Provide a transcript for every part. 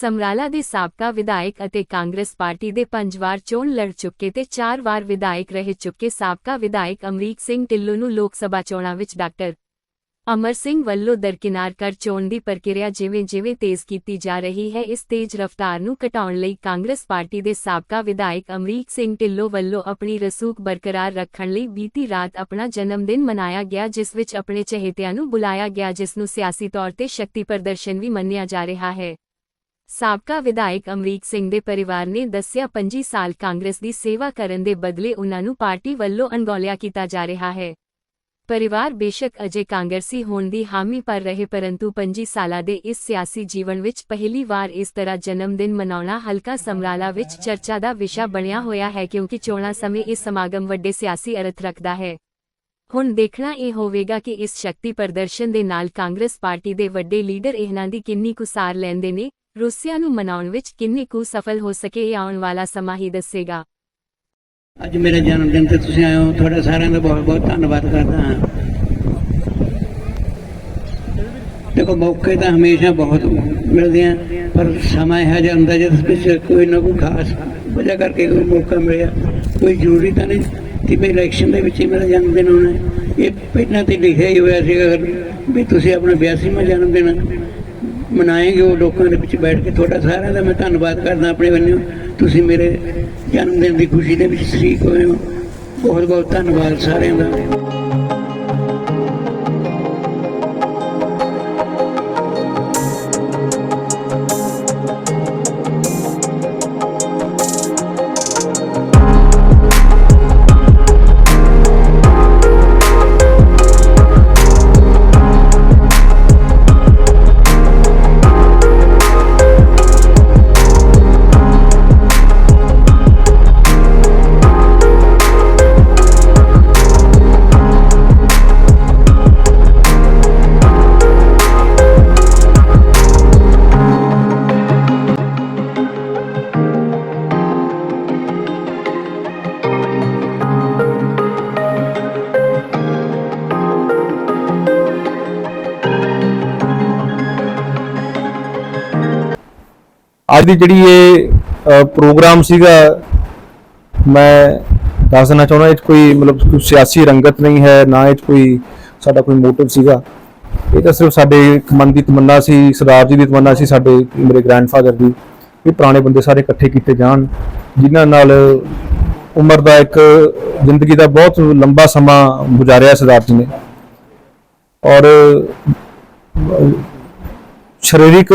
ਸਮਰਾਲਾ ਦੇ ਸਾਬਕਾ ਵਿਧਾਇਕ ਅਤੇ ਕਾਂਗਰਸ ਪਾਰਟੀ ਦੇ ਪੰਜ ਵਾਰ ਚੋਣ ਲੜ ਚੁੱਕੇ ਤੇ ਚਾਰ ਵਾਰ ਵਿਧਾਇਕ ਰਹਿ ਚੁੱਕੇ ਸਾਬਕਾ ਵਿਧਾਇਕ ਅਮਰੀਕ ਸਿੰਘ ਢਿੱਲੋਂ ਨੂੰ ਲੋਕ ਸਭਾ ਚੋਣਾਂ ਵਿੱਚ ਡਾਕਟਰ ਅਮਰ ਸਿੰਘ ਵੱਲੋਂ ਦਰਕਿਨਾਰ ਕਰ ਚੋਣ ਦੀ ਪ੍ਰਕਿਰਿਆ ਜਿਵੇਂ-ਜਿਵੇਂ ਤੇਜ਼ ਕੀਤੀ ਜਾ ਰਹੀ ਹੈ, ਇਸ ਤੇਜ਼ ਰਫ਼ਤਾਰ ਨੂੰ ਘਟਾਉਣ ਲਈ ਕਾਂਗਰਸ ਪਾਰਟੀ ਦੇ ਸਾਬਕਾ ਵਿਧਾਇਕ ਅਮਰੀਕ ਸਿੰਘ ਢਿੱਲੋਂ ਵੱਲੋਂ ਆਪਣੀ ਰਸੂਖ ਬਰਕਰਾਰ ਰੱਖਣ ਲਈ ਬੀਤੀ ਰਾਤ ਆਪਣਾ ਜਨਮ ਦਿਨ ਮਨਾਇਆ ਗਿਆ, ਜਿਸ ਵਿੱਚ ਆਪਣੇ ਚਹੇਤਿਆਂ ਨੂੰ ਬੁਲਾਇਆ ਗਿਆ, ਜਿਸ ਨੂੰ ਸਿਆਸੀ ਤੌਰ ਤੇ ਸ਼ਕਤੀ ਪ੍ਰਦਰਸ਼ਨ ਵੀ ਮੰਨਿਆ ਜਾ ਰਿਹਾ ਹੈ। ਸਾਬਕਾ ਵਿਧਾਇਕ ਅਮਰੀਕ ਸਿੰਘ ਦੇ ਪਰਿਵਾਰ ਨੇ ਦੱਸਿਆ 25 ਸਾਲ ਕਾਂਗਰਸ ਦੀ ਸੇਵਾ ਕਰਨ ਦੇ ਬਦਲੇ ਉਨ੍ਹਾਂ ਨੂੰ ਪਾਰਟੀ ਵੱਲੋਂ ਅਣਗੌਲਿਆ ਕੀਤਾ ਜਾ ਰਿਹਾ ਹੈ। ਪਰਿਵਾਰ ਬੇਸ਼ੱਕ ਅਜੇ ਕਾਂਗਰਸੀ ਹੋਣ ਦੀ ਹਾਮੀ ਪਰ ਰਹੇ, ਪਰੰਤੂ 25 ਸਾਲਾਂ ਦੇ ਇਸ ਸਿਆਸੀ ਜੀਵਨ ਵਿੱਚ ਪਹਿਲੀ ਵਾਰ ਇਸ ਤਰ੍ਹਾਂ ਜਨਮ ਦਿਨ ਮਨਾਉਣਾ ਹਲਕਾ ਸਮਰਾਲਾ ਵਿੱਚ ਚਰਚਾ ਦਾ ਵਿਸ਼ਾ ਬਣਿਆ ਹੋਇਆ ਹੈ, ਕਿਉਂਕਿ ਚੋਣਾਂ ਸਮੇਂ ਇਹ ਸਮਾਗਮ ਵੱਡੇ ਸਿਆਸੀ ਅਰਥ ਰੱਖਦਾ ਹੈ। ਹੁਣ ਦੇਖਣਾ ਇਹ ਹੋਵੇਗਾ ਕਿ ਇਸ ਸ਼ਕਤੀ ਪ੍ਰਦਰਸ਼ਨ ਦੇ ਨਾਲ ਕਾਂਗਰਸ ਪਾਰਟੀ ਦੇ ਵੱਡੇ ਲੀਡਰ ਇਹਨਾਂ ਦੀ ਕਿੰਨੀ ਕੁਸਾਰ ਲੈਂਦੇ ਨੇ ਰੂਸੀਆ ਨੂੰ ਮਨਾਉਣ ਵਿੱਚ ਕਿੰਨੇ ਕੁ ਸਫਲ ਹੋ ਸਕੇ ਇਹ ਆਉਣ ਵਾਲਾ ਸਮਾਂ ਹੀ ਦੱਸੇਗਾ। ਅੱਜ ਮੇਰੇ ਜਨਮ ਦਿਨ ਤੇ ਤੁਸੀਂ ਆਏ ਹੋ ਤੁਹਾਡਾ ਸਾਰਿਆਂ ਦਾ ਬਹੁਤ ਬਹੁਤ ਧੰਨਵਾਦ ਕਰਦਾ ਹਾਂ। ਦੇਖੋ, ਮੌਕੇ ਤਾਂ ਹਮੇਸ਼ਾ ਬਹੁਤ ਮਿਲਦੇ ਆ, ਪਰ ਸਮਾਂ ਇਹੋ ਜਿਹਾ ਹੁੰਦਾ ਜਿਸ ਵਿੱਚ ਕੋਈ ਨਾ ਕੋਈ ਖਾਸ ਵਜ੍ਹਾ ਕਰਕੇ ਕੋਈ ਮੌਕਾ ਮਿਲਿਆ। ਕੋਈ ਜ਼ਰੂਰੀ ਤਾਂ ਨਹੀਂ ਕਿ ਵੀ ਇਲੈਕਸ਼ਨ ਦੇ ਵਿੱਚ ਮੇਰਾ ਜਨਮ ਦਿਨ ਹੋਣਾ ਇਹ ਪਹਿਲਾਂ ਤੇ ਲਿਖਿਆ ਹੀ ਹੋਇਆ ਸੀਗਾ ਵੀ ਤੁਸੀਂ ਆਪਣਾ 82ਵਾਂ ਜਨਮ ਦਿਨ ਮਨਾਏਗੇ ਉਹ ਲੋਕਾਂ ਦੇ ਵਿੱਚ ਬੈਠ ਕੇ ਤੁਹਾਡਾ ਸਾਰਿਆਂ ਦਾ ਮੈਂ ਧੰਨਵਾਦ ਕਰਦਾ ਆਪਣੇ ਵੱਲੋਂ। ਤੁਸੀਂ ਮੇਰੇ ਜਨਮ ਦਿਨ ਦੀ ਖੁਸ਼ੀ ਦੇ ਵਿੱਚ ਸ਼ਰੀਕ ਹੋਏ ਹੋ। ਬਹੁਤ ਬਹੁਤ ਧੰਨਵਾਦ ਸਾਰਿਆਂ ਦਾ। ਦੀ ਜਿਹੜੀ ਇਹ ਪ੍ਰੋਗਰਾਮ ਸੀਗਾ, ਮੈਂ ਦੱਸਣਾ ਚਾਹੁੰਦਾ, ਇਹ 'ਚ ਕੋਈ ਮਤਲਬ ਕੋਈ ਸਿਆਸੀ ਰੰਗਤ ਨਹੀਂ ਹੈ, ਨਾ ਇਹ 'ਚ ਕੋਈ ਸਾਡਾ ਕੋਈ ਮੋਟਿਵ ਸੀਗਾ। ਇਹ ਤਾਂ ਸਿਰਫ ਸਾਡੇ ਇੱਕ ਮਨ ਦੀ ਤਮੰਨਾ ਸੀ, ਸਰਦਾਰ ਜੀ ਦੀ ਤਮੰਨਾ ਸੀ, ਸਾਡੇ ਮੇਰੇ ਗ੍ਰੈਂਡਫਾਦਰ ਦੀ, ਵੀ ਪੁਰਾਣੇ ਬੰਦੇ ਸਾਰੇ ਇਕੱਠੇ ਕੀਤੇ ਜਾਣ, ਜਿਨ੍ਹਾਂ ਨਾਲ ਉਮਰ ਦਾ ਇੱਕ ਜ਼ਿੰਦਗੀ ਦਾ ਬਹੁਤ ਲੰਬਾ ਸਮਾਂ ਗੁਜ਼ਾਰਿਆ ਸਰਦਾਰ ਜੀ ਨੇ। ਔਰ ਸਰੀਰਕ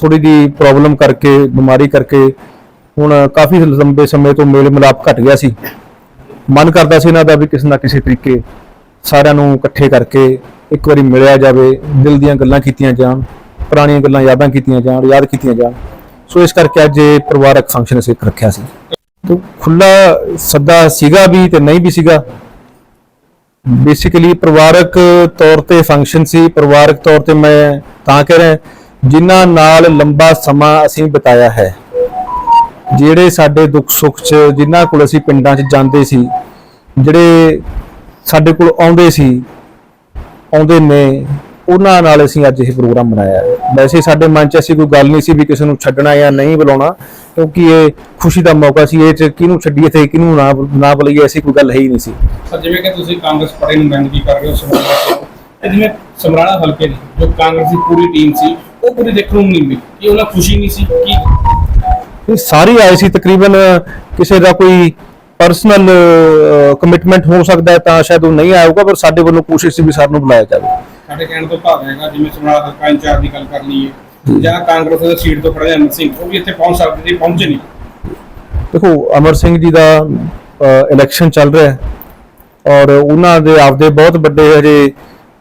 ਥੋੜੀ ਦੀ ਪ੍ਰੋਬਲਮ ਕਰਕੇ, ਬਿਮਾਰੀ ਕਰਕੇ ਹੁਣ ਕਾਫੀ ਲੰਬੇ ਸਮੇਂ ਤੋਂ ਮੇਲ ਮਿਲਾਪ ਘਟ ਗਿਆ ਸੀ। ਮਨ ਕਰਦਾ ਸੀ ਇਹਨਾਂ ਦਾ ਵੀ ਕਿਸੇ ਨਾ ਕਿਸੇ ਤਰੀਕੇ ਸਾਰਿਆਂ ਨੂੰ ਇਕੱਠੇ ਕਰਕੇ ਇੱਕ ਵਾਰੀ ਮਿਲਿਆ ਜਾਵੇ, ਦਿਲ ਦੀਆਂ ਗੱਲਾਂ ਕੀਤੀਆਂ ਜਾਣ, ਪੁਰਾਣੀਆਂ ਗੱਲਾਂ ਯਾਦਾਂ ਕੀਤੀਆਂ ਜਾਣ, ਯਾਦ ਕੀਤੀਆਂ ਜਾਣ। ਸੋ ਇਸ ਕਰਕੇ ਅੱਜ ਇਹ ਪਰਿਵਾਰਕ ਫੰਕਸ਼ਨ ਅਸੀਂ ਇੱਕ ਰੱਖਿਆ ਸੀ। ਤੇ ਖੁੱਲਾ ਸੱਦਾ ਸੀਗਾ ਵੀ ਤੇ ਨਹੀਂ ਵੀ ਸੀਗਾ। ਬੇਸਿਕਲੀ ਪਰਿਵਾਰਕ ਤੌਰ ਤੇ ਫੰਕਸ਼ਨ ਸੀ। ਪਰਿਵਾਰਕ ਤੌਰ ਤੇ ਮੈਂ ਤਾਂ ਕਹਿ ਰਿਹਾ ਜਿਨ੍ਹਾਂ ਨਾਲ ਲੰਬਾ ਸਮਾਂ ਅਸੀਂ ਬਿਤਾਇਆ ਹੈ। ਜਿਹੜੇ ਸਾਡੇ ਦੁੱਖ ਸੁੱਖ 'ਚ, ਜਿਨ੍ਹਾਂ ਕੋਲ ਅਸੀਂ ਪਿੰਡਾਂ 'ਚ ਜਾਂਦੇ ਸੀ, ਜਿਹੜੇ ਸਾਡੇ ਕੋਲ ਆਉਂਦੇ ਸੀ, ਆਉਂਦੇ ਨੇ, ਉਹਨਾਂ ਨਾਲ ਅਸੀਂ ਅੱਜ ਇਹ ਪ੍ਰੋਗਰਾਮ ਮਨਾਇਆ ਵੈਸੇ ਸਾਡੇ ਮਨ 'ਚ ਐਸੀ ਕੋਈ ਗੱਲ ਨਹੀਂ ਸੀ ਵੀ ਕਿਸੇ ਨੂੰ ਛੱਡਣਾ ਜਾਂ ਨਹੀਂ ਬੁਲਾਉਣਾ, ਕਿਉਂਕਿ ਇਹ ਖੁਸ਼ੀ ਦਾ ਮੌਕਾ ਸੀ, ਇਹ 'ਚ ਕਿਹਨੂੰ ਛੱਡੀਏ ਤੇ ਕਿਹਨੂੰ ਨਾ ਨਾ ਬੁਲਾਈਏ ਐਸੀ ਕੋਈ ਗੱਲ ਹੈ ਹੀ ਨਹੀਂ ਸੀ। ਸਰ, ਜਿਵੇਂ ਕਿ ਤੁਸੀਂ ਕਾਂਗਰਸ ਪਾਰਟੀ ਨੂੰ ਨੁਮਾਇੰਦਗੀ ਕਰ ਰਹੇ ਹੋ ਸਮਰਾਲਾ ਜਿਵੇਂ ਸਮਰਾਲਾ ਹਲਕੇ ਦੀ ਜੋ ਕਾਂਗਰਸ ਦੀ ਪੂਰੀ ਟੀਮ ਸੀ ਉਹ ਪੂਰੀ ਦੇਖਣ ਨੂੰ ਨਹੀਂ ਮਿਲੀ? ਕਿ ਉਹਨਾਂ ਖੁਸ਼ੀ ਨਹੀਂ ਸੀ? ਕਿ ਇਹ ਸਾਰੇ ਆਏ ਸੀ ਤਕਰੀਬਨ ਕਿਸੇ ਦਾ ਕੋਈ ਪਰਸਨਲ ਕਮਿਟਮੈਂਟ ਹੋ ਸਕਦਾ ਹੈ ਤਾਂ ਸ਼ਾਇਦ ਉਹ ਨਹੀਂ ਆਊਗਾ ਪਰ ਸਾਡੇ ਵੱਲੋਂ ਕੋਸ਼ਿਸ਼ ਸੀ ਵੀ ਸਾਨੂੰ ਬੁਲਾਇਆ ਜਾਵੇ। ਸਾਡੇ ਕਹਿਣ ਤੋਂ ਭਾਵ ਹੈਗਾ ਜਿਵੇਂ ਸਮਰਾਲਾ ਹਲਕਾ ਇੰਚਾਰਜ ਦੀ ਗੱਲ ਕਰ ਲਈਏ ਜਾਂ। ਕਾਂਗਰਸ ਦੇ ਸੀਟ ਤੋਂ ਖੜੇ ਅਮਰ ਸਿੰਘ ਉਹ ਵੀ ਇੱਥੇ ਪਹੁੰਚ ਸਕਦੇ ਸੀ ਪਹੁੰਚੇ ਨਹੀਂ। ਦੇਖੋ ਅਮਰ ਸਿੰਘ ਜੀ ਦਾ ਇਲੈਕਸ਼ਨ ਚੱਲ ਰਿਹਾ ਹੈ ਔਰ ਉਹਨਾਂ ਦੇ ਆਪਦੇ ਬਹੁਤ ਵੱਡੇ ਹਜੇ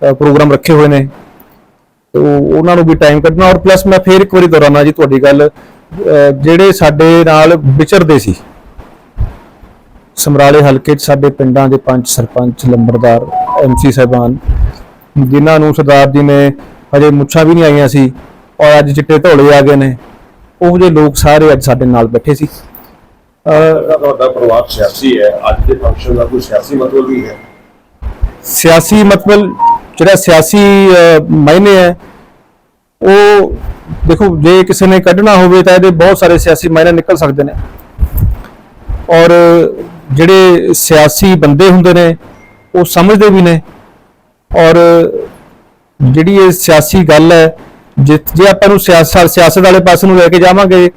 ਪ੍ਰੋਗਰਾਮ ਰੱਖੇ ਹੋਏ ਨੇ। ਤੇ ਉਹਨਾਂ ਨੂੰ ਵੀ ਟਾਈਮ ਕੱਢਣਾ ਔਰ ਪਲੱਸ ਮੈਂ ਫੇਰ ਇੱਕ ਵਾਰੀ ਦੁਹਰਾਉਣਾ ਜੀ ਤੁਹਾਡੀ ਗੱਲ ਜਿਹੜੇ ਸਾਡੇ ਨਾਲ ਵਿਚਰਦੇ ਸੀ, ਸਮਰਾਲੇ ਹਲਕੇ 'ਚ ਸਾਡੇ ਪਿੰਡਾਂ ਦੇ ਪੰਚ ਸਰਪੰਚ, ਲੰਬੜਦਾਰ ਐਮਸੀ ਸਾਹਿਬਾਨ, ਜਿਨ੍ਹਾਂ ਨੂੰ ਸਰਦਾਰ ਜੀ ਨੇ ਹਜੇ ਮੁੱਛਾਂ ਵੀ ਨਹੀਂ ਆਈਆਂ ਸੀ ਔਰ ਅੱਜ ਚਿੱਟੇ ਢੋਲੇ ਆ ਗਏ ਨੇ, ਉਹ ਜਿਹੇ ਲੋਕ ਸਾਰੇ ਅੱਜ ਸਾਡੇ ਨਾਲ ਬੈਠੇ ਸੀ। ਤੁਹਾਡਾ ਪਰਿਵਾਰ ਸਿਆਸੀ ਹੈ, ਅੱਜ ਦੇ ਫੰਕਸ਼ਨ ਦਾ ਕੋਈ ਸਿਆਸੀ ਮਤਲਬ ਵੀ ਹੈ। ਸਿਆਸੀ ਮਤਲਬ ਜਿਹੜਾ ਸਿਆਸੀ ਮਾਇਨੇ ਹੈ, ਉਹ ਦੇਖੋ, ਜੇ ਕਿਸੇ ਨੇ ਕੱਢਣਾ ਹੋਵੇ ਤਾਂ ਇਹਦੇ ਬਹੁਤ ਸਾਰੇ ਸਿਆਸੀ ਮਾਇਨੇ ਨਿਕਲ ਸਕਦੇ ਨੇ। ਔਰ ਜਿਹੜੇ ਸਿਆਸੀ ਬੰਦੇ ਹੁੰਦੇ ਨੇ, ਉਹ ਸਮਝਦੇ ਵੀ ਨੇ। ਔਰ ਜਿਹੜੀ ਇਹ ਸਿਆਸੀ ਗੱਲ ਹੈ, ਜੇ ਜੇ ਆਪਾਂ ਨੂੰ ਸਿਆਸਤ ਸਿਆਸਤ ਵਾਲੇ ਪਾਸੇ ਨੂੰ ਲੈ ਕੇ ਜਾਵਾਂਗੇ,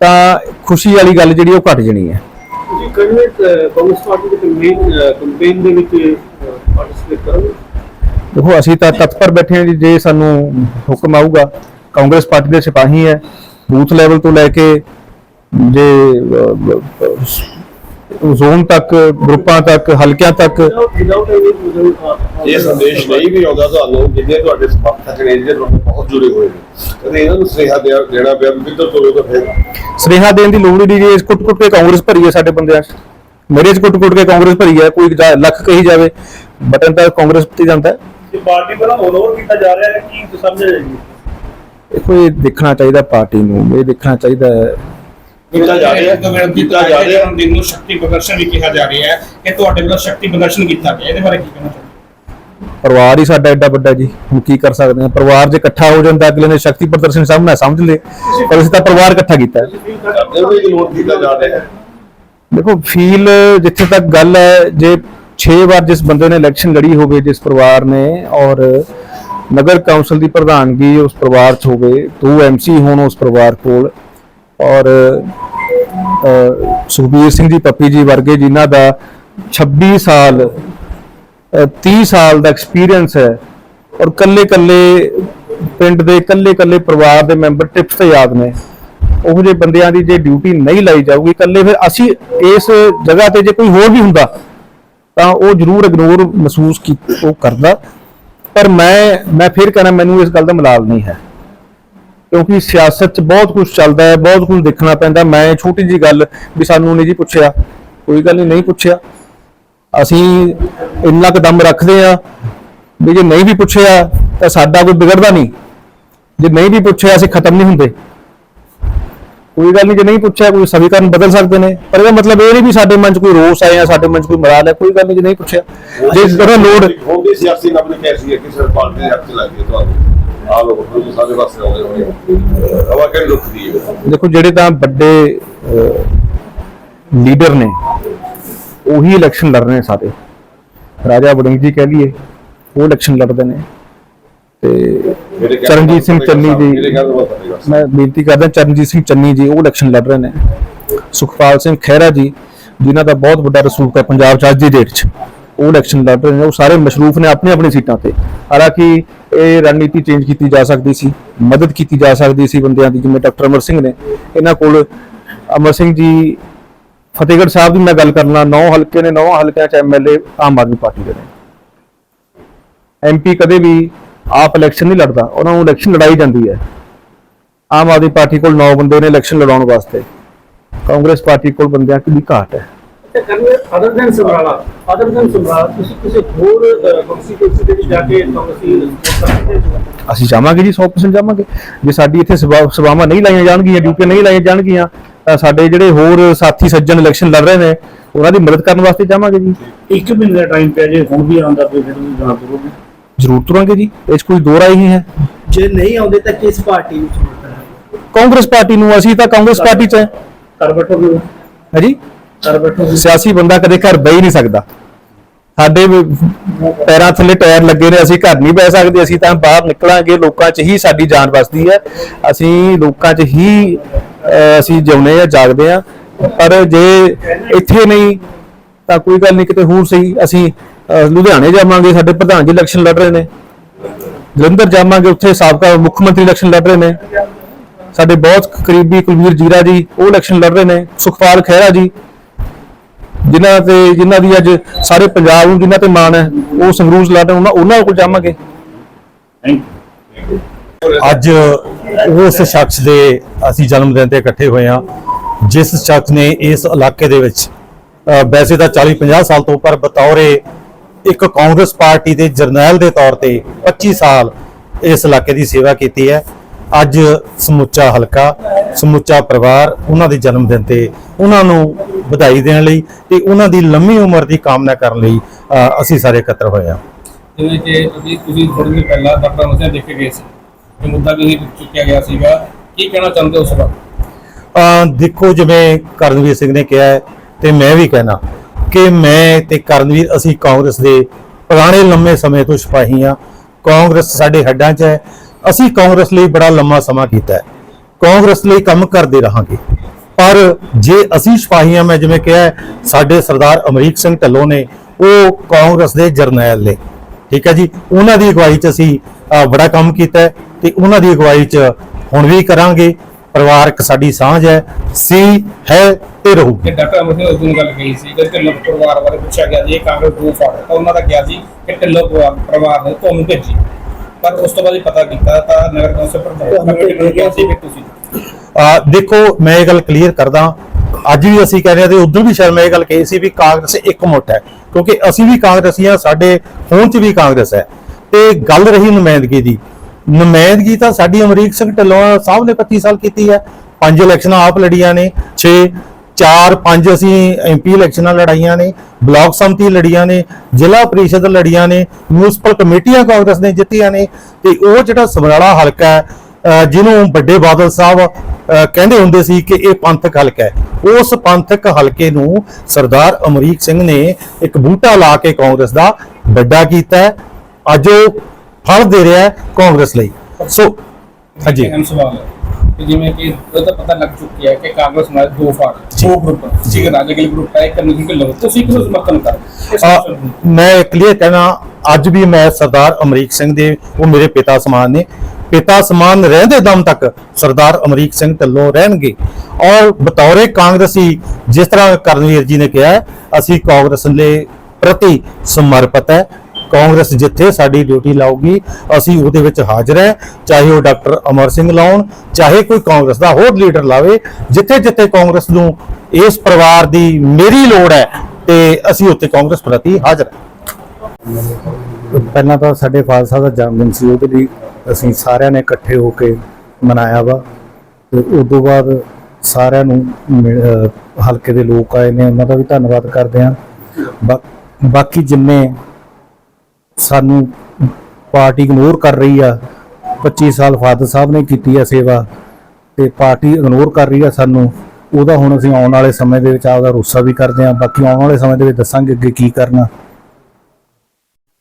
ਤਾਂ ਖੁਸ਼ੀ ਵਾਲੀ ਗੱਲ ਜਿਹੜੀ ਉਹ ਘਟ ਜਾਣੀ ਹੈ। ਤੁਸੀਂ ਕਨਵੇ ਕਾਂਗਰਸ ਪਾਰਟੀ ਦੇ ਕੈਂਪੇਨ ਕੈਂਪੇਨ ਦੇ ਵਿੱਚ ਪਾਰਟਿਸਿਪੇਟ ਕਰੋਗੇ ਦੇਖੋ ਅਸੀਂ ਤਾਂ ਤਤਪਰ ਬੈਠੇ ਹਾਂ ਜੀ ਜੇ ਸਾਨੂੰ ਹੁਕਮ ਆਊਗਾ ਕਾਂਗਰਸ ਪਾਰਟੀ ਦੇ ਸਿਪਾਹੀ ਹੈ ਬੂਥ ਲੈਵਲ ਤੋਂ ਲੈ ਕੇ ਜੇ ਜ਼ੋਨ ਤੱਕ ਗਰੁੱਪਾਂ ਤੱਕ ਹਲਕਿਆਂ ਤੱਕ ਇਹ ਸੰਦੇਸ਼ ਨਹੀਂ ਵੀ ਆਉਂਦਾ ਤੁਹਾਨੂੰ ਜਿੰਨੇ ਤੁਹਾਡੇ ਸਮਰਥਕ ਨੇ ਜਿਹੜੇ ਤੁਹਾਡੇ ਬਹੁਤ ਜੁੜੇ ਹੋਏ ਨੇ। ਕਦੇ ਇਹਨਾਂ ਨੂੰ ਸੁਨੇਹਾ ਦੇਣਾ ਪਿਆ ਵੀ ਕਿੱਧਰ ਤੋਰੋ ਤਾਂ ਫਿਰ ਸੁਨੇਹਾ ਦੇਣ ਦੀ ਲੋੜ ਨਹੀਂ ਜੀ ਇਸ ਕੁੱਟ ਕੁੱਟ ਕੇ ਕਾਂਗਰਸ ਭਰੀ ਹੈ ਸਾਡੇ ਬੰਦਿਆਂ 'ਚ। ਮੇਰੇ 'ਚ ਕੁੱਟ ਕੁੱਟ ਕੇ ਕਾਂਗਰਸ ਭਰੀ ਹੈ ਕੋਈ ਜਾ- ਲੱਖ ਕਹੀ ਜਾਵੇ ਬਟਨ ਤਾਂ ਕਾਂਗਰਸ ਤੇ ਜਾਂਦਾ ਹੈ। ਇਹ ਪਾਰਟੀ ਵੱਲੋਂ ਇਗਨੋਰ ਕੀਤਾ ਜਾ ਰਿਹਾ ਹੈ ਕੀ ਸਮਝਿਆ ਜਾਏਗੀ ਦੇਖੋ ਇਹ ਦੇਖਣਾ ਚਾਹੀਦਾ ਪਾਰਟੀ ਨੂੰ ਇਹ ਦੇਖਣਾ ਚਾਹੀਦਾ ਹੈ। ਕੀਤਾ ਜਾ ਰਿਹਾ ਹੈ। ਕੀਤਾ ਜਾ ਰਿਹਾ ਹੈ ਦਿਨ ਨੂੰ ਸ਼ਕਤੀ ਪ੍ਰਦਰਸ਼ਨ ਵੀ ਕਿਹਾ ਜਾ ਰਿਹਾ ਹੈ ਕਿ ਤੁਹਾਡੇ ਵੱਲੋਂ ਸ਼ਕਤੀ ਪ੍ਰਦਰਸ਼ਨ ਕੀਤਾ ਗਿਆ ਇਹਦੇ ਬਾਰੇ ਕੀ ਕਹਿਣਾ ਚਾਹੁੰਦੇ ਪਰਿਵਾਰ ਹੀ ਸਾਡਾ ਐਡਾ ਵੱਡਾ ਜੀ ਹੁਣ ਕੀ ਕਰ ਸਕਦੇ ਹਾਂ? ਪਰਿਵਾਰ ਜੇ ਇਕੱਠਾ ਹੋ ਜਾਂਦਾ ਅਗਲੇ ਨੇ ਸ਼ਕਤੀ ਪ੍ਰਦਰਸ਼ਨ ਸਾਹਮਣਾ ਸਮਝ ਲੇ ਪਰ ਅਸੀਂ ਤਾਂ ਪਰਿਵਾਰ ਇਕੱਠਾ ਕੀਤਾ ਹੈ। ਦੇਖੋ ਫੀਲ ਜਿੱਥੇ ਤੱਕ ਗੱਲ ਹੈ ਜੇ 6 ਵਾਰ ਜਿਸ ਬੰਦੇ ਨੇ ਇਲੈਕਸ਼ਨ ਲੜੀ ਹੋਵੇ ਜਿਸ ਪਰਿਵਾਰ ਨੇ ਔਰ ਨਗਰ ਕੌਂਸਲ ਦੀ ਪ੍ਰਧਾਨਗੀ ਉਸ ਪਰਿਵਾਰ 'ਚ ਹੋਵੇ ਦੋ ਐਮਸੀ ਹੋਣ ਉਸ ਪਰਿਵਾਰ ਕੋਲ ਔਰ ਸੁਖਬੀਰ ਸਿੰਘ ਜੀ ਪੱਪੀ ਜੀ ਵਰਗੇ ਜਿਨ੍ਹਾਂ ਦਾ 26 ਸਾਲ ਅਹ, 30 ਸਾਲ ਦਾ ਐਕਸਪੀਰੀਅੰਸ ਹੈ ਔਰ ਕੱਲੇ ਕੱਲੇ ਪਿੰਡ ਦੇ ਕੱਲੇ ਕੱਲੇ ਪਰਿਵਾਰ ਦੇ ਮੈਂਬਰ ਟਿਪਸ ਤੇ ਯਾਦ ਨੇ। ਉਹ ਜਿਹੇ ਬੰਦਿਆਂ ਦੀ ਜੇ ਡਿਊਟੀ ਨਹੀਂ ਲਾਈ ਜਾਊਗੀ, ਇਕੱਲੇ ਫਿਰ ਅਸੀਂ ਇਸ ਜਗ੍ਹਾ ਤੇ ਜੇ ਕੋਈ ਹੋਰ ਵੀ ਹੁੰਦਾ, ਤਾਂ ਉਹ ਜ਼ਰੂਰ ਇਗਨੋਰ ਮਹਿਸੂਸ ਕੀ, ਉਹ ਕਰਦਾ। ਪਰ ਮੈਂ ਮੈਂ ਫਿਰ ਕਹਿੰਦਾ ਮੈਨੂੰ ਇਸ ਗੱਲ ਦਾ ਮਲਾਲ ਨਹੀਂ ਹੈ। ਕਿਉਂਕਿ ਸਿਆਸਤ 'ਚ ਬਹੁਤ ਕੁਝ ਚੱਲਦਾ ਹੈ, ਬਹੁਤ ਕੁਝ ਦੇਖਣਾ ਪੈਂਦਾ। ਮੈਂ ਛੋਟੀ ਜੀ ਗੱਲ ਵੀ ਸਾਨੂੰ ਨਹੀਂ ਜੀ ਪੁੱਛਿਆ, ਕੋਈ ਗੱਲ ਨਹੀਂ ਨਹੀਂ ਪੁੱਛਿਆ। ਅਸੀਂ ਇੰਨਾ ਕੁ ਦਮ ਰੱਖਦੇ ਆ ਵੀ ਜੇ ਨਹੀਂ ਵੀ ਪੁੱਛਿਆ, ਤਾਂ ਸਾਡਾ ਕੋਈ ਵਿਗੜਦਾ ਨਹੀਂ। ਜੇ ਨਹੀਂ ਵੀ ਪੁੱਛਿਆ, ਅਸੀਂ ਖਤਮ ਨਹੀਂ ਹੁੰਦੇ। ਕੋਈ ਗੱਲ ਨਹੀਂ ਜੇ ਨਹੀਂ ਪੁੱਛਿਆ ਕੋਈ ਸਮੀਕਰਨ ਬਦਲ ਸਕਦੇ ਨੇ। ਪਰ ਇਹਦਾ ਮਤਲਬ ਇਹ ਨਹੀਂ ਵੀ ਸਾਡੇ ਮਨ 'ਚ ਕੋਈ ਰੋਸ ਹੈ ਜਾਂ ਸਾਡੇ ਮਨ 'ਚ ਕੋਈ ਮਰਾਲ ਹੈ ਕੋਈ ਗੱਲ ਨਹੀਂ ਜੇ ਨਹੀਂ ਪੁੱਛਿਆ। ਜੇ ਤਰ੍ਹਾਂ ਲੋੜ ਹੁੰਦੀ ਸਿਆਸੀ ਨਬਜ਼ ਕੈਸੀ ਹੈ ਕਿਸੇ ਪਾਰਟੀ ਦੇ ਹੱਥ ਲੱਗ ਗਈ ਤੁਹਾਨੂੰ। ਆ ਲੋਕ ਤੁਸੀਂ ਸਾਡੇ ਪਾਸੇ ਆਉਂਦੇ ਹੋਣੇ ਹਵਾ ਕਿਹੜੀ ਰੁਕਦੀ ਹੈ? ਦੇਖੋ ਜਿਹੜੇ ਤਾਂ ਵੱਡੇ ਲੀਡਰ ਨੇ ਉਹੀ ਇਲੈਕਸ਼ਨ ਲੜ ਰਹੇ ਨੇ ਸਾਰੇ। ਰਾਜਾ ਵੜਿੰਗ ਜੀ ਕਹਿ ਲਈਏ ਉਹ ਇਲੈਕਸ਼ਨ ਲੜਦੇ ਨੇ। ਤੇ ਚਰਨਜੀਤ ਸਿੰਘ ਚੰਨੀ ਜੀ। ਮੈਂ ਬੇਨਤੀ ਕਰਦਾ ਚਰਨਜੀਤ ਸਿੰਘ ਚੰਨੀ ਜੀ ਉਹ ਇਲੈਕਸ਼ਨ ਲੜ ਰਹੇ ਨੇ। ਸੁਖਪਾਲ ਸਿੰਘ ਖਹਿਰਾ ਜੀ ਜਿਨ੍ਹਾਂ ਦਾ ਬਹੁਤ ਵੱਡਾ ਰਸੂਖ ਹੈ ਪੰਜਾਬ 'ਚ ਅੱਜ ਦੀ ਡੇਟ 'ਚ ਉਹ ਇਲੈਕਸ਼ਨ ਲੜ ਰਹੇ ਨੇ। ਉਹ ਸਾਰੇ ਮਸ਼ਰੂਫ ਨੇ ਆਪਣੀ ਆਪਣੀ ਸੀਟਾਂ ਤੇ। ਹਾਲਾਂਕਿ ਇਹ ਰਣਨੀਤੀ ਚੇਂਜ ਕੀਤੀ ਜਾ ਸਕਦੀ ਸੀ ਮਦਦ ਕੀਤੀ ਜਾ ਸਕਦੀ ਸੀ ਬੰਦਿਆਂ ਦੀ ਜਿਵੇਂ ਡਾਕਟਰ ਅਮਰ ਸਿੰਘ ਨੇ। ਇਹਨਾਂ ਕੋਲ ਅਮਰ ਸਿੰਘ ਜੀ ਫਤਿਹਗੜ੍ਹ ਸਾਹਿਬ ਦੀ ਮੈਂ ਗੱਲ ਕਰਨਾ 9 ਹਲਕੇ ਨੇ 9 ਹਲਕਿਆਂ 'ਚ ਐਮਐਲਏ ਆਮ ਆਦਮੀ ਪਾਰਟੀ ਦੇ ਨੇ। ਐਮਪੀ ਕਦੇ ਵੀ ਆਪ ਇਲੈਕਸ਼ਨ ਨਹੀਂ ਲੜਦਾ ਉਹਨਾਂ ਨੂੰ ਇਲੈਕਸ਼ਨ ਲੜਾਈ ਜਾਂਦੀ ਹੈ। ਆਮ ਆਦਮੀ ਪਾਰਟੀ ਕੋਲ 9 ਬੰਦੇ ਨੇ ਇਲੈਕਸ਼ਨ ਲੜਾਉਣ ਵਾਸਤੇ। ਕਾਂਗਰਸ ਪਾਰਟੀ ਕੋਲ ਬੰਦਿਆਂ ਦੀ ਘਾਟ ਹੈ। Convey other than Samrala other than Samrala ਤੁਸੀਂ ਕਿਸੇ ਹੋਰ ਕੰਸਟੀਟਿਊਸ਼ਨ ਦੇ ਵਿੱਚ ਜਾ ਕੇ ਕਾਂਗਰਸੀ ਸਪੋਰਟ ਕਰਦੇ ਹੋ? ਅਸੀਂ ਜਾਵਾਂਗੇ ਜੀ 100% ਜਾਵਾਂਗੇ। ਜੇ ਸਾਡੀ ਇੱਥੇ ਸਭਾ- ਸਭਾਵਾਂ ਨਹੀਂ ਲਾਈਆਂ ਜਾਣਗੀਆਂ ਡਿਊਟੀਆਂ ਨਹੀਂ ਲਾਈਆਂ ਜਾਣਗੀਆਂ ਤਾਂ ਸਾਡੇ ਜਿਹੜੇ ਹੋਰ ਸਾਥੀ ਸੱਜਣ ਇਲੈਕਸ਼ਨ ਲੜ ਰਹੇ ਨੇ ਉਹਨਾਂ ਦੀ ਮਦਦ ਕਰਨ ਵਾਸਤੇ ਜਾਵਾਂਗੇ ਜੀ। ਇੱਕ ਮਹੀਨੇ ਦਾ ਟਾਈਮ ਪਿਆ ਜੇ ਹੁਣ ਵੀ ਆਉਂਦਾ ਫਿਰ ਤੁਸੀਂ ਜਾਣ ਕਰੋਗੇ। ਜ਼ਰੂਰ ਤੁਰਾਂਗੇ ਜੀ ਇਹ 'ਚ ਕੋਈ ਦੋ ਰਾਏ ਹੀ ਹੈ। ਜੇ ਨਹੀਂ ਆਉਂਦੇ ਤਾਂ ਕਿਸ ਪਾਰਟੀ ਨੂੰ ਹੈ? ਕਾਂਗਰਸ ਪਾਰਟੀ ਨੂੰ ਅਸੀਂ ਤਾਂ ਕਾਂਗਰਸ ਪਾਰਟੀ 'ਚ ਹੈ। ਕਰ ਬੈਠੋਗੇ ਹੈ। ਜੀ ਕਰ ਬੈਠੋਗੇ ਸਿਆਸੀ ਬੰਦਾ ਕਦੇ ਘਰ ਬਹਿ ਹੀ ਨਹੀਂ ਸਕਦਾ। ਸਾਡੇ ਵੀ ਪੈਰਾਂ ਥੱਲੇ ਟਾਇਰ ਲੱਗੇ ਨੇ ਅਸੀਂ ਘਰ ਨਹੀਂ ਬਹਿ ਸਕਦੇ ਅਸੀਂ ਤਾਂ ਬਾਹਰ ਨਿਕਲਾਂਗੇ ਲੋਕਾਂ 'ਚ ਹੀ ਸਾਡੀ ਜਾਨ ਵਸਦੀ ਹੈ। ਅਸੀਂ ਲੋਕਾਂ 'ਚ ਹੀ ਅਹ, ਅਸੀਂ ਜਿਉਂਦੇ ਆ ਜਾਗਦੇ ਆ ਪਰ ਜੇ ਇੱਥੇ ਨਹੀਂ ਤਾਂ ਕੋਈ ਗੱਲ ਨਹੀਂ ਕਿਤੇ ਹੋਰ ਸਹੀ ਅਸੀਂ ਲੁਧਿਆਣੇ ਜਾਵਾਂਗੇ, ਸਾਡੇ ਪ੍ਰਧਾਨ ਜੀ ਇਲੈਕਸ਼ਨ ਲੜ ਰਹੇ ਨੇ। ਜਲੰਧਰ ਜਾਵਾਂਗੇ, ਉੱਥੇ ਸਾਬਕਾ ਮੁੱਖ ਮੰਤਰੀ ਇਲੈਕਸ਼ਨ ਲੜ ਰਹੇ ਨੇ। ਸਾਡੇ ਬਹੁਤ ਕਰੀਬੀ ਕੁਲਵੀਰ ਜੀਰਾ ਜੀ, ਉਹ ਇਲੈਕਸ਼ਨ ਲੜ ਰਹੇ ਨੇ। ਸੁਖਪਾਲ ਖਹਿਰਾ ਜੀ, ਜਿਨ੍ਹਾਂ ਤੇ, ਜਿਨ੍ਹਾਂ ਦੀ ਅੱਜ ਸਾਰੇ ਪੰਜਾਬ ਨੂੰ ਜਿਨ੍ਹਾਂ ਤੇ ਮਾਣ ਹੈ, ਉਹ ਸੰਗਰੂਰ ਲੜ ਰਹੇ ਉਹਨਾਂ ਉਹਨਾਂ ਕੋਲ ਜਾਵਾਂਗੇ। ਅੱਜ ਉਸ ਸ਼ਖਸ ਦੇ ਅਸੀਂ ਜਨਮ ਦਿਨ ਤੇ ਇਕੱਠੇ ਹੋਏ ਹਾਂ, ਜਿਸ ਸ਼ਖਸ ਨੇ ਇਸ ਇਲਾਕੇ ਦੇ ਵਿੱਚ ਵੈਸੇ ਤਾਂ 40 50 ਸਾਲ ਤੋਂ, ਪਰ ਬਤੌਰੇ ਇੱਕ ਕਾਂਗਰਸ ਪਾਰਟੀ ਦੇ ਜਰਨੈਲ ਦੇ ਤੌਰ ਤੇ 25 ਸਾਲ ਇਸ ਇਲਾਕੇ ਦੀ ਸੇਵਾ ਕੀਤੀ ਹੈ। ਅੱਜ ਸਮੁੱਚਾ ਹਲਕਾ ਸਮੁੱਚਾ ਪਰਿਵਾਰ ਉਹਨਾਂ ਦੇ ਜਨਮ ਦਿਨ ਤੇ ਉਹਨਾਂ ਨੂੰ ਵਧਾਈ ਦੇਣ ਲਈ ਤੇ ਉਹਨਾਂ ਦੀ ਲੰਮੀ ਉਮਰ ਦੀ ਕਾਮਨਾ ਕਰਨ ਲਈ ਅਸੀਂ ਸਾਰੇ ਇਕੱਤਰ ਹੋਏ ਹਾਂ। ਜਿਵੇਂ ਕਿ ਅਸੀਂ ਤੁਸੀਂ ਥੋੜੀ ਦਿਨ ਪਹਿਲਾਂ ਡਾਕਟਰ ਮਸਿਆ ਦੇਖ ਕੇ ਗਏ ਸੀ। ਇਹ ਮੁੱਦਾ ਵੀ ਚੁੱਕਿਆ ਗਿਆ ਸੀਗਾ। ਕੀ ਕਹਿਣਾ ਚਾਹੁੰਦੇ ਉਸ ਬਾਰੇ? ਦੇਖੋ ਜਿਵੇਂ ਕਰਨਵੀਰ ਸਿੰਘ ਨੇ ਕਿਹਾ ਤੇ ਮੈਂ ਵੀ ਕਹਿਣਾ ਕਿ ਮੈਂ ਤੇ ਕਰਨਵੀਰ ਅਸੀਂ ਕਾਂਗਰਸ ਦੇ ਪੁਰਾਣੇ ਲੰਮੇ ਸਮੇਂ ਤੋਂ ਸਿਪਾਹੀ ਹਾਂ। ਕਾਂਗਰਸ ਸਾਡੇ ਹੱਡਾਂ 'ਚ ਹੈ। ਅਸੀਂ ਕਾਂਗਰਸ ਲਈ ਬੜਾ ਲੰਮਾ ਸਮਾਂ ਕੀਤਾ ਹੈ। ਕਾਂਗਰਸ ਲਈ ਕੰਮ ਕਰਦੇ ਰਹਾਂਗੇ। ਪਰ ਜੇ ਅਸੀਂ ਸਿਪਾਹੀ ਹਾਂ, ਮੈਂ ਜਿਵੇਂ ਕਿਹਾ, ਸਾਡੇ ਸਰਦਾਰ ਅਮਰੀਕ ਸਿੰਘ ਢੱਲੋਂ ਨੇ, ਉਹ ਕਾਂਗਰਸ ਦੇ ਜਰਨੈਲ ਨੇ। ਠੀਕ ਹੈ ਜੀ? ਉਹਨਾਂ ਦੀ ਅਗਵਾਈ 'ਚ ਅਸੀਂ ਬੜਾ ਕੰਮ ਕੀਤਾ ਹੈ ਤੇ ਉਹਨਾਂ ਦੀ ਅਗਵਾਈ 'ਚ ਹੁਣ ਵੀ ਕਰਾਂਗੇ। ਪਰਿਵਾਰਕ ਸਾਡੀ ਸਾਂਝ ਹੈ ਸੀ ਹੈ ਤੇ ਰਹੂਗੀ। ਕਿ ਡਾਕਟਰ ਅਮਰ ਸਿੰਘ ਉਸ ਦਿਨ ਗੱਲ ਕਹੀ ਸੀ ਕਿ ਢਿੱਲੋਂ ਪਰਿਵਾਰ ਬਾਰੇ ਪੁੱਛਿਆ ਗਿਆ ਜੀ ਇਹ ਕਾਂਗਰਸ ਦੋ ਫਾੜ ਤਾਂ ਉਹਨਾਂ ਦਾ ਕਿਹਾ ਸੀ ਕਿ ਢਿੱਲੋਂ ਪਰਿਵਾਰ ਨੇ ਤੁਹਾਨੂੰ ਭੇਜੀ। ਪਰ ਉਸ ਤੋਂ ਬਾਅਦ ਹੀ ਪਤਾ ਕੀਤਾ ਤਾਂ ਨਗਰ ਕੌਂਸਲ ਪ੍ਰਧਾਨ ਨੇ ਸੀ ਕਿ ਤੁਸੀਂ ਆ ਦੇਖੋ ਮੈਂ ਇਹ ਗੱਲ ਕਲੀਅਰ ਕਰਦਾ। ਅੱਜ ਵੀ ਅਸੀਂ ਕਹਿ ਰਹੇ ਤੇ ਉਦੋਂ ਵੀ ਸ਼ਾਇਦ ਮੈਂ ਇਹ ਗੱਲ ਕਹੀ ਸੀ ਵੀ ਕਾਂਗਰਸ ਇੱਕ ਮੁੱਠ ਹੈ। ਕਿਉਂਕਿ ਅਸੀਂ ਵੀ ਕਾਂਗਰਸੀ ਹਾਂ ਸਾਡੇ ਖੂਨ 'ਚ ਵੀ ਕਾਂਗਰਸ ਹੈ। ਤੇ ਗੱਲ ਰਹੀ ਨੁਮਾਇੰਦਗੀ ਦੀ। ਨੁਮਾਇੰਦਗੀ ਤਾਂ ਸਾਡੀ ਅਮਰੀਕ ਸਿੰਘ ਢਿੱਲੋਂ ਸਾਹਿਬ ਨੇ 25 ਸਾਲ ਕੀਤੀ ਹੈ। ਪੰਜ ਇਲੈਕਸ਼ਨਾਂ ਆਪ ਲੜੀਆਂ ਨੇ 6 ਚਾਰ, ਪੰਜ ਅਸੀਂ ਐਮਪੀ ਇਲੈਕਸ਼ਨਾਂ ਲੜਾਈਆਂ ਨੇ, ਬਲਾਕ ਸੰਮਤੀ ਲੜੀਆਂ ਨੇ, ਜ਼ਿਲ੍ਹਾ ਪ੍ਰੀਸ਼ਦ ਲੜੀਆਂ ਨੇ, ਮਿਊਨਿਸਪਲ ਕਮੇਟੀਆਂ ਕਾਂਗਰਸ ਨੇ ਜਿੱਤੀਆਂ ਨੇ ਤੇ ਉਹ ਜਿਹੜਾ ਸਮਰਾਲਾ ਹਲਕਾ ਹੈ ਜਿਹਨੂੰ ਵੱਡੇ ਬਾਦਲ ਸਾਹਿਬ, ਅਹ, ਕਹਿੰਦੇ ਹੁੰਦੇ ਸੀ ਕਿ ਇਹ ਪੰਥਕ ਹਲਕਾ ਹੈ। ਉਸ ਪੰਥਕ ਹਲਕੇ ਨੂੰ ਸਰਦਾਰ ਅਮਰੀਕ ਸਿੰਘ ਨੇ ਇੱਕ ਬੂਟਾ ਲਾ ਕੇ ਕਾਂਗਰਸ ਦਾ ਵੱਡਾ ਕੀਤਾ ਅੱਜ ਉਹ ਫਲ ਦੇ ਰਿਹਾ ਹੈ ਕਾਂਗਰਸ ਲਈ। ਸੋ ਹਾਂਜੀ। ਅਹਿਮ ਸਵਾਲ ਹੈ ਕਿ ਜਿਵੇਂ ਕਿ ਉਹ ਤਾਂ ਪਤਾ ਲੱਗ ਚੁੱਕਿਆ ਹੈ ਕਿ ਕਾਂਗਰਸ ਨਾਲ ਦੋ ਫਾੜ ਦੋ ਗਰੁੱਪ ਇੱਕ ਰਾਜਗੀਰ ਗਰੁੱਪ ਹੈ ਇੱਕ ਨਿੱਜੀ ਢਿੱਲੋਂ ਤੁਸੀਂ ਕਿਹਨੂੰ ਸਮਰਥਨ ਕਰ? ਮੈਂ ਕਲੀਅਰ ਕਹਿਣਾ ਅੱਜ ਵੀ ਮੈਂ ਸਰਦਾਰ ਅਮਰੀਕ ਸਿੰਘ ਦੇ ਉਹ ਮੇਰੇ ਪਿਤਾ ਸਮਾਨ ਨੇ। ਪਿਤਾ ਸਮਾਨ ਰਹਿੰਦੇ ਦਮ ਤੱਕ ਸਰਦਾਰ ਅਮਰੀਕ ਸਿੰਘ ਢਿੱਲੋਂ ਰਹਿਣਗੇ। ਔਰ ਬਤੌਰੇ ਕਾਂਗਰਸੀ ਜਿਸ ਤਰ੍ਹਾਂ ਕਰਨਵੀਰ ਜੀ ਨੇ ਕਿਹਾ ਅਸੀਂ ਕਾਂਗਰਸ ਦੇ ਪ੍ਰਤੀ ਸਮਰਪਿਤ ਹੈ। ਕਾਂਗਰਸ ਜਿੱਥੇ ਸਾਡੀ ਡਿਊਟੀ ਲਾਊਗੀ, ਅਸੀਂ ਉਹਦੇ ਵਿੱਚ ਹਾਜ਼ਰ ਹੈ। ਚਾਹੇ ਉਹ ਡਾਕਟਰ ਅਮਰ ਸਿੰਘ ਲਾਉਣ, ਚਾਹੇ ਕੋਈ ਕਾਂਗਰਸ ਦਾ ਹੋਰ ਲੀਡਰ ਲਾਵੇ ਜਿੱਥੇ ਜਿੱਥੇ ਕਾਂਗਰਸ ਨੂੰ ਇਸ ਪਰਿਵਾਰ ਦੀ ਮੇਰੀ ਲੋੜ ਹੈ, ਤੇ ਅਸੀਂ ਉੱਥੇ ਕਾਂਗਰਸ ਪ੍ਰਤੀ ਹਾਜ਼ਰ ਹਾਂ। ਪਹਿਲਾਂ ਤਾਂ ਸਾਡੇ ਫਾਦਰ ਸਾਹਿਬ ਦਾ ਜਨਮ ਦਿਨ ਸੀ, ਉਹਦੇ ਲਈ ਅਸੀਂ ਸਾਰਿਆਂ ਨੇ ਇਕੱਠੇ ਹੋ ਕੇ ਮਨਾਇਆ ਵਾ, ਤੇ ਉਸ ਤੋਂ ਬਾਅਦ ਸਾਰਿਆਂ ਨੂੰ ਹਲਕੇ ਦੇ ਲੋਕ ਆਏ ਨੇ, ਉਹਨਾਂ ਦਾ ਵੀ ਧੰਨਵਾਦ ਕਰਦੇ ਹਾਂ। ਬਾ- ਬਾਕੀ ਜਿੰਨੇ ਸਾਨੂੰ ਪਾਰਟੀ ਇਗਨੋਰ ਕਰ ਰਹੀ ਆ। 25 ਸਾਲ ਫਾਦਰ ਸਾਹਿਬ ਨੇ ਕੀਤੀ ਆ ਸੇਵਾ ਤੇ ਪਾਰਟੀ ਇਗਨੋਰ ਕਰ ਰਹੀ ਆ ਸਾਨੂੰ। ਉਹਦਾ ਹੁਣ ਅਸੀਂ ਆਉਣ ਵਾਲੇ ਸਮੇਂ ਦੇ ਵਿੱਚ ਆਪਦਾ ਰੋਸਾ ਵੀ ਕਰਦੇ ਹਾਂ ਬਾਕੀ ਆਉਣ ਵਾਲੇ ਸਮੇਂ ਦੇ ਵਿੱਚ ਦੱਸਾਂਗੇ ਅੱਗੇ ਕੀ ਕਰਨਾ।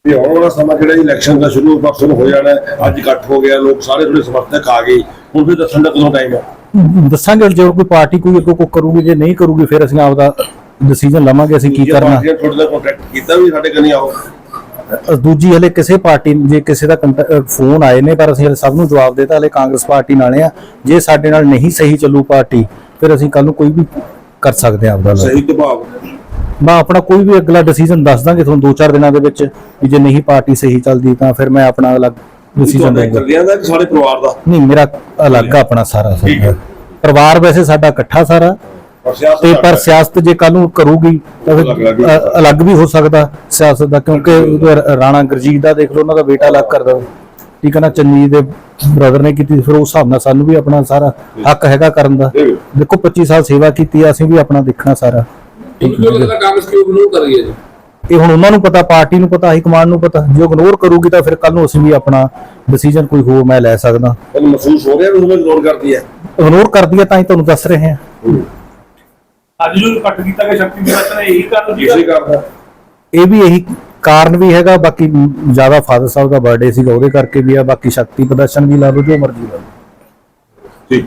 ਵੀ ਆਉਣ ਵਾਲਾ ਸਮਾਂ ਜਿਹੜਾ ਇਲੈਕਸ਼ਨ ਦਾ ਸ਼ੁਰੂ ਨੂੰ ਹੋ ਜਾਣਾ। ਅੱਜ ਇਕੱਠ ਹੋ ਗਿਆ ਲੋਕ ਸਾਰੇ ਥੋੜੇ ਸਮਰਥਕ ਆ ਗਏ। ਹੁਣ ਫਿਰ ਦੱਸਣ ਦਾ ਕਦੋਂ ਟਾਈਮ ਹੈ ਦੱਸਾਂਗੇ ਜੇ ਕੋਈ ਪਾਰਟੀ ਕੋਈ ਅੱਗੋਂ ਕੋਈ ਕਰੂਗੀ ਜੇ ਨਹੀਂ ਕਰੂਗੀ ਫਿਰ ਅਸੀਂ ਆਪਦਾ ਡਿਸੀਜਨ ਲਵਾਂਗੇ ਅਸੀਂ ਕੀ ਕਰਨਾ। ਤੁਹਾਡੇ ਨਾਲ ਕੰਟੈਕਟ ਕੀਤਾ ਵੀ ਸਾਡੇ ਕਨੀ ਆਓ। ਦੂਜੀ ਹਲੇ ਕਿਸੇ ਪਾਰਟੀ ਜੇ ਕਿਸੇ ਦਾ ਫੋਨ ਆਏ ਨੇ ਪਰ ਅਸੀਂ ਹਲੇ ਸਭ ਨੂੰ ਜਵਾਬ ਦੇਤਾ ਹਲੇ ਕਾਂਗਰਸ ਪਾਰਟੀ ਨਾਲੇ ਆ। ਜੇ ਸਾਡੇ ਨਾਲ ਨਹੀਂ ਸਹੀ ਚੱਲੂ ਪਾਰਟੀ ਫਿਰ ਅਸੀਂ ਕੱਲ ਨੂੰ ਕੋਈ ਵੀ ਕਰ ਸਕਦੇ ਆ ਆਪਦਾ ਸਹੀ ਦਬਾਅ ਮੈਂ ਆਪਣਾ ਕੋਈ ਵੀ ਅਗਲਾ ਡਿਸੀਜਨ ਦੱਸ ਦਾਂਗੇ ਤੁਹਾਨੂੰ ਦੋ ਚਾਰ ਦਿਨਾਂ ਦੇ ਵਿੱਚ ਵੀ ਜੇ ਨਹੀਂ ਪਾਰਟੀ ਸਹੀ ਚੱਲਦੀ ਤਾਂ ਫਿਰ ਮੈਂ ਆਪਣਾ ਅਲੱਗ ਡਿਸੀਜਨ ਲਵਾਂਗਾ ਇਕੱਲਿਆਂ ਦਾ ਕਿ ਸਾਰੇ ਪਰਿਵਾਰ ਦਾ? ਨਹੀਂ ਮੇਰਾ ਅਲੱਗ ਆਪਣਾ ਸਾਰਾ। ਪਰਿਵਾਰ ਵੈਸੇ ਸਾਡਾ ਇਕੱਠਾ ਸਾਰਾ ਤੇ ਪਰ। ਸਿਆਸਤ ਜੇ ਕੱਲ ਨੂੰ ਕਰੂਗੀ ਤਾਂ ਫਿਰ ਅਲੱਗ ਵੀ ਹੋ ਸਕਦਾ ਸਿਆਸਤ ਦਾ ਕਿਉਂਕਿ ਰਾਣਾ ਗੁਰਜੀਤ ਦਾ ਦੇਖ ਲਓ ਉਹਨਾਂ ਦਾ ਬੇਟਾ ਅਲੱਗ ਕਰਦਾ ਠੀਕ ਹੈ ਨਾ ਚੰਨੀ ਦੇ ਬ੍ਰਦਰ ਨੇ ਕੀਤੀ ਫਿਰ ਉਸ ਹਿਸਾਬ ਨਾਲ ਸਾਨੂੰ ਵੀ ਆਪਣਾ ਸਾਰਾ ਹੱਕ ਹੈਗਾ ਕਰਨ ਦਾ। ਦੇਖੋ 25 ਸਾਲ ਸੇਵਾ ਕੀਤੀ ਆ ਅਸੀਂ ਵੀ ਆਪਣਾ ਦੇਖਣਾ ਸਾਰਾ। ਇਹ ਹੁਣ ਉਹਨਾਂ ਨੂੰ ਪਤਾ ਪਾਰਟੀ ਨੂੰ ਪਤਾ ਹਾਈ ਕਮਾਂਡ ਨੂੰ ਪਤਾ। ਜੇ ਇਗਨੋਰ ਕਰੂਗੀ ਤਾਂ ਫਿਰ ਕੱਲ ਨੂੰ ਅਸੀਂ ਵੀ ਆਪਣਾ ਡਿਸੀਜਨ ਕੋਈ ਹੋਰ ਮੈਂ ਲੈ ਸਕਦਾ। ਤੁਹਾਨੂੰ ਮਹਿਸੂਸ ਹੋ ਰਿਹਾ ਵੀ ਤੁਹਾਨੂੰ ਇਗਨੋਰ ਕਰਦੀ ਹੈ? ਇਗਨੋਰ ਕਰਦੀ ਹੈ ਤਾਂ ਹੀ ਤੁਹਾਨੂੰ ਦੱਸ ਰਹੇ ਹਾਂ। ਅੱਜ ਜੋ ਕੱਟ ਕੀਤਾ ਗਿਆ ਸ਼ਕਤੀ ਨਿਵਾਸਨ ਇਹੀ ਕਾਰਨ ਕਿਸੇ ਕਰਦਾ ਇਹ ਵੀ ਇਹੀ ਕਾਰਨ ਵੀ ਹੈਗਾ ਬਾਕੀ ਜ਼ਿਆਦਾ ਫਾਦਰ ਸਾਹਿਬ ਦਾ ਬਰਥਡੇ ਸੀਗਾ ਉਹਦੇ ਕਰਕੇ ਵੀ ਆ ਬਾਕੀ ਸ਼ਕਤੀ ਪ੍ਰਦਰਸ਼ਨ ਵੀ ਲਾ ਲਓ ਜੋ ਮਰਜ਼ੀ ਲਾ ਲਓ ਠੀਕ।